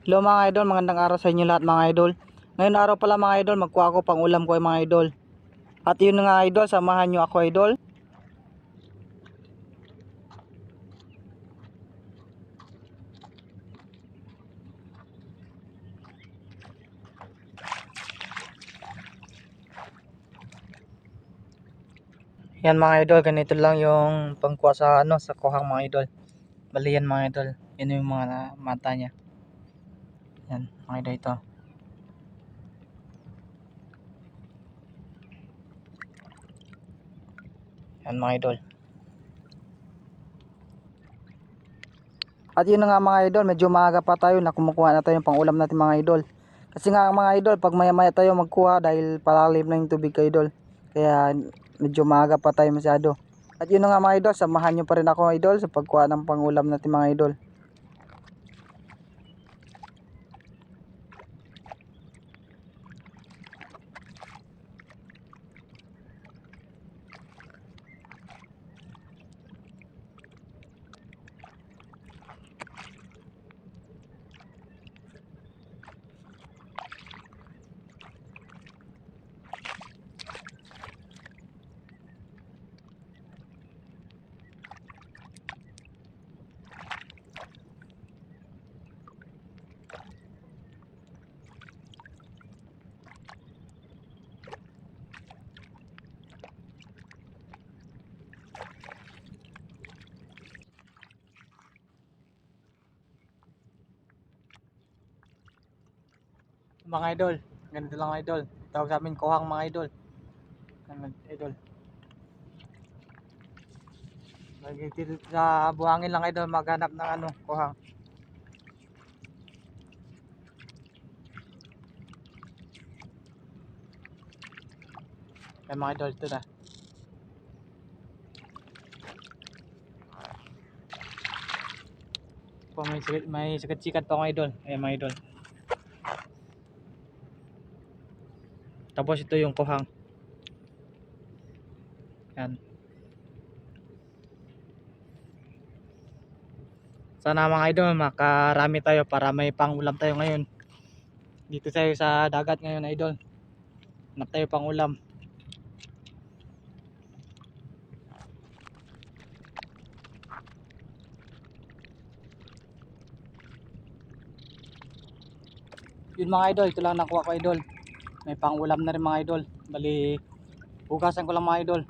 Hello mga idol, magandang araw sa inyo lahat mga idol. Ngayon araw pala mga idol, magkuha ako pang ulam ko ay mga idol. At yun nga idol, samahan nyo ako idol. Yan mga idol, ganito lang yung pangkuha sa ano sa kuhang mga idol. Bali yan mga idol. Yan yung mga mata niya. Yan, mga idol ito. Yan mga idol. At yun nga mga idol, medyo maaga pa tayo na kumukuha na tayo ng pangulam natin mga idol. Kasi nga mga idol, pag maya maya tayo magkuha dahil palalim na yung tubig ka idol. Kaya medyo maaga pa tayo masyado. At yun nga mga idol, samahan nyo pa rin ako idol sa pagkuha ng pangulam natin mga idol. Mga idol, ganito lang mga idol. Tawag sa amin kuhang mga idol. Ganun, idol. Dito sa buhangin lang idol maghanap ng ano, kuhang. Yan mga idol, ito na. Po, may, sikat- may sikat-sikat pa mga idol. Ayan mga idol. Tapos ito yung kuhang. Yan. Sana mga idol makarami tayo para may pangulam tayo ngayon. Dito tayo sa dagat ngayon idol. Hanap tayo pangulam. Yun mga idol, ito lang nakuha ko idol. May pangulam na rin mga idol. Bali, hugasan ko lang mga idol.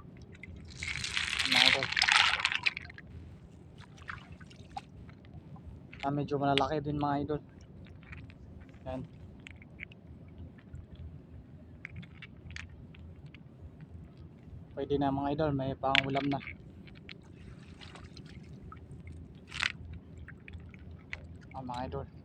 Mga idol. Ah, medyo malalaki din mga idol. Yan. Pwede na mga idol, may pangulam na. Ah, mga idol.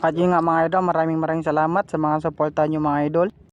At yun nga mga idol, maraming maraming salamat sa mga suporta nyo mga idol.